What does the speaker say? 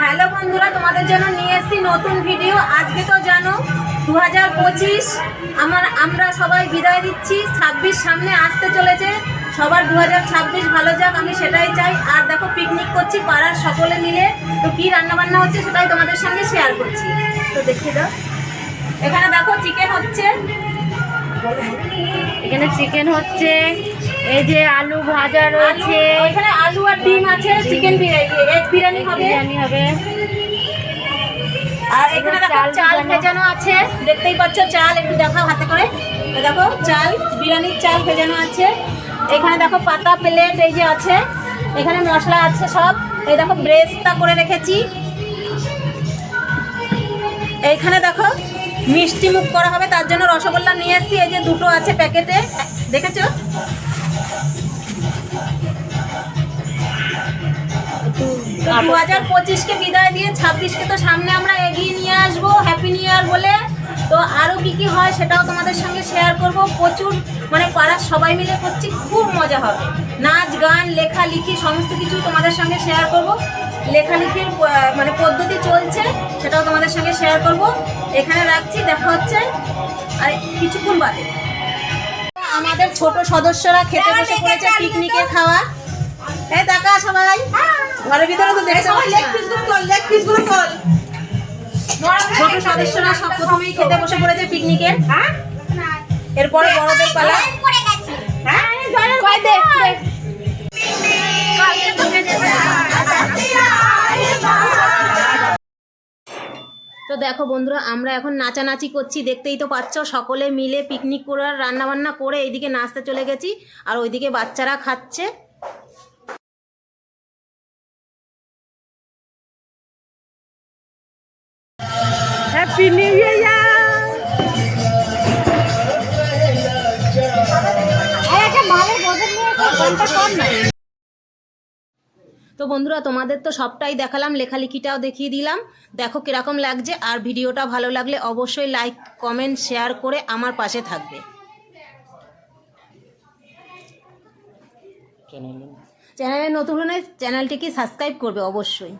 Hello বন্ধুরা, তোমাদের জন্য নিয়ে এসেছি নতুন ভিডিও আজকে তো জানো দু হাজার পঁচিশ, আমার আমরা সবাই বিদায় দিচ্ছি। ছাব্বিশ সামনে আসতে চলেছে। সবার দু হাজার ছাব্বিশ ভালো যাক, আমি সেটাই চাই। আর দেখো পিকনিক করছি পাড়ার সকলে মিলে। তো কী রান্নাবান্না হচ্ছে সেটাই তোমাদের সঙ্গে শেয়ার করছি। তো দেখিয়ে দাও। এখানে দেখো চিকেন হচ্ছে। এখানে চিকেন হচ্ছে। এই যে আলু ভাজা রয়েছে। ওইখানে আলু আর ডিম আছে চিকেন বিরিয়ানি। এগ বিরিয়ানি হবে। বিরিয়ানি হবে। আর এখানে দেখো চাল ভেজানো। আছে। দেখতেই পাচ্ছ চাল একটু দেখাও হাতে করে। দেখো চাল বিরিয়ানির চাল ভেজানো আছে। এখানে দেখো পাতা প্লেট এই যে আছে। এখানে মশলা আছে সব। এই দেখো ব্রেস্তা করে রেখেছি। এইখানে দেখো মিষ্টি মুখ করা হবে। তার জন্য রসগোল্লা নিয়ে এসেছি। এই যে দুটো আছে প্যাকেটে। দেখেছ? দু হাজার পঁচিশকে বিদায় দিয়ে ছাব্বিশকে তো সামনে আমরা এগিয়ে নিয়ে আসব হ্যাপি নিউ ইয়ার বলে। তো আরও কী কী হয় সেটাও তোমাদের সঙ্গে শেয়ার করব। প্রচুর মানে পাড়ার সবাই মিলে করছি, খুব মজা হবে। নাচ, গান লেখালেখি সমস্ত কিছু তোমাদের সঙ্গে শেয়ার করব। লেখালেখির মানে পদ্ধতি চলছে, সেটাও তোমাদের সঙ্গে শেয়ার করব। এখানে রাখছি, দেখা হচ্ছে, আর কিছুক্ষণ বাদে। আমাদের ছোট সদস্যরা খেতে বসে পড়েছে পিকনিকে খাওয়া। হ্যাঁ টাকা সবাই। ঘরের ভিতরে তো দেখতে। ছোট সদস্যরা সব প্রথমেই খেতে বসে পড়েছে পিকনিকে এরপরে বড়দের পালা। দেখো বন্ধুরা আমরা এখন নাচানাচি করছি দেখতেই তো পাচ্ছ সকলে মিলে পিকনিক করার রান্নাবান্না করে এইদিকে নাচতে চলে গেছি আর ওইদিকে বাচ্চারা খাচ্ছে। হ্যাপি নিউ ইয়ার তো বন্ধুরা তোমাদের তো সবটাই দেখালাম লেখালেখিটাও দেখিয়ে দিলাম। দেখো কীরকম লাগছে আর ভিডিওটা ভালো লাগলে অবশ্যই লাইক কমেন্ট শেয়ার করে আমার পাশে থাকবে। চ্যানেলে নতুন হলে চ্যানেলটিকে সাবস্ক্রাইব করবে অবশ্যই।